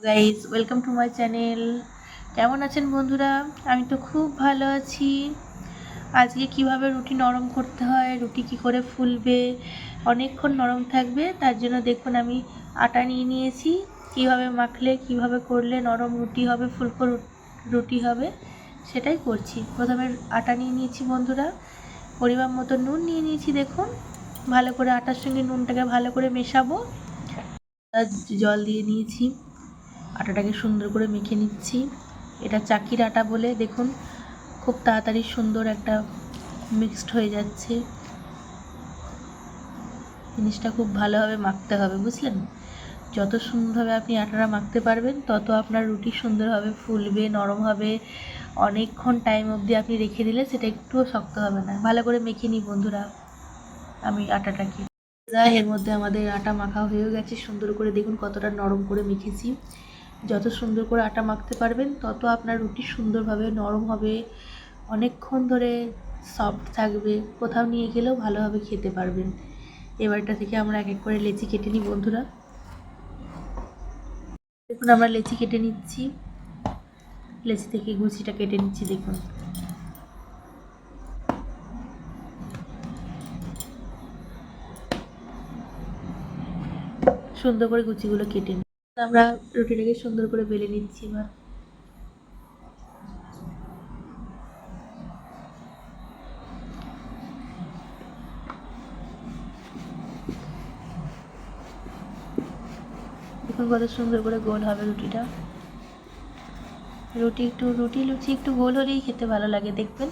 Guys welcome to my channel কেমন আছেন বন্ধুরা? আমি তো খুব ভালো আছি। আজকে কীভাবে রুটি নরম করতে হয়, রুটি কি করে ফুলবে, অনেকক্ষণ নরম থাকবে, তার জন্য দেখুন আমি আটা নিয়ে নিয়েছি। কীভাবে মাখলে, কীভাবে করলে নরম রুটি হবে, ফুলকো রুটি হবে, সেটাই করছি। প্রথমে আটা নিয়ে নিয়েছি বন্ধুরা। পরিমাণ মতো নুন নিয়ে নিয়েছি, দেখুন। ভালো করে আটার সঙ্গে নুনটাকে ভালো করে মেশাবো। জল দিয়ে নিয়েছি। আটাটাকে সুন্দর করে মেখে নিচ্ছি। এটা চাকির আটা বলে, দেখুন, খুব তাড়াতাড়ি সুন্দর একটা মিক্সড হয়ে যাচ্ছে। জিনিসটা খুব ভালোভাবে মাখতে হবে, বুঝলেন? যত সুন্দরভাবে আপনি আটাটা মাখতে পারবেন, তত আপনার রুটি সুন্দরভাবে ফুলবে, নরম হবে। অনেকক্ষণ টাইম অবধি আপনি রেখে দিলে সেটা একটুও শক্ত হবে না। ভালো করে মেখে নিই বন্ধুরা, আমি আটাটাকে। যা এর মধ্যে আমাদের আটা মাখা হয়ে গেছে। সুন্দর করে দেখুন কতটা নরম করে মেখেছি। যত সুন্দর করে আটা মাখতে পারবেন, তত আপনার রুটি সুন্দরভাবে, নরম হবে, অনেকক্ষণ ধরে সফট থাকবে, কোথাও নিয়ে গেলেও ভালোভাবে খেতে পারবেন। এবারটা থেকে আমরা এক এক করে লেচি কেটে নিই, বন্ধুরা। দেখুন, আমরা লেচি কেটে নিচ্ছি। লেচি থেকে গুচিটা কেটে নিচ্ছি, দেখুন। সুন্দর করে গুচিগুলো কেটে নিই। আমরা রুটিটাকে সুন্দর করে বেলে নিচ্ছি এবার। দেখুন কত সুন্দর করে গোল হবে রুটিটা। রুটি একটু, রুটি লুচি একটু গোল হলেই খেতে ভালো লাগে, দেখবেন।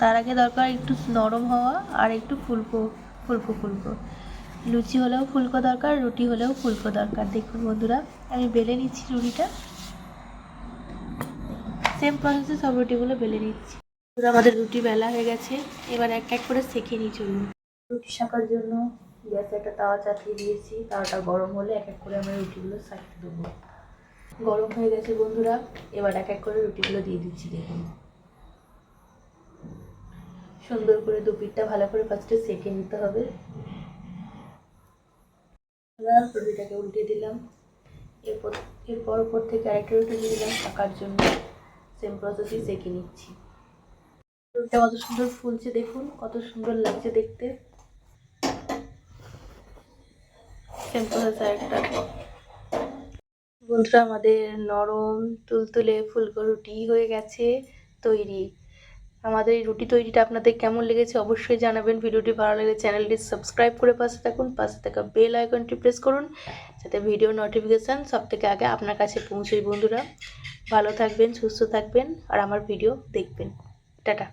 তার আগে দরকার একটু নরম হওয়া আর একটু ফুলকো ফুলকো ফুলকো। লুচি হলেও ফুলকো দরকার, রুটি হলেও ফুলকো দরকার। দেখুন বন্ধুরা, আমি বেলে নিচ্ছি রুটিটা। সেম প্রসেসে সব রুটিগুলো বেলে নিচ্ছি। আমাদের রুটি বেলা হয়ে গেছে। এবার এক এক করে সেঁকে নিই চলুন। রুটি শাকার জন্য গ্যাসে একটা তাওয়া চাপিয়ে দিয়েছি। তাওয়াটা গরম হলে এক এক করে আমরা রুটিগুলো সাইডে দেবো। গরম হয়ে গেছে বন্ধুরা, এবার এক এক করে রুটিগুলো দিয়ে দিচ্ছি, দেখুন। সুন্দর করে দু পিঠটা ভালো করে ফার্স্টে সেঁকে নিতে হবে। রুটিটাকে উল্টে দিলাম। এরপর এরপর উপর থেকে আরেকটা রুটি দিয়ে দিলাম, থাকার জন্য। সেম প্রসেসই সেঁকে নিচ্ছি। রুটিটা কত সুন্দর ফুলছে দেখুন, কত সুন্দর লাগছে দেখতে। সেম প্রসেস আরেকটা বন্ধুরা, আমাদের নরম, তুলতুলে ফুলকো রুটি হয়ে গেছে, তৈরি। আমাদের এই রুটি তৈরিটা আপনাদের কেমন লেগেছে অবশ্যই জানাবেন। ভিডিওটি ভালো লাগলে চ্যানেলটি সাবস্ক্রাইব করে পাশে থাকুন। পাশে থাকা বেল আইকনটি প্রেস করুন, যাতে ভিডিও নোটিফিকেশান সব থেকে আগে আপনার কাছে পৌঁছয়। বন্ধুরা, ভালো থাকবেন, সুস্থ থাকবেন, আর আমার ভিডিও দেখবেন। টাটা।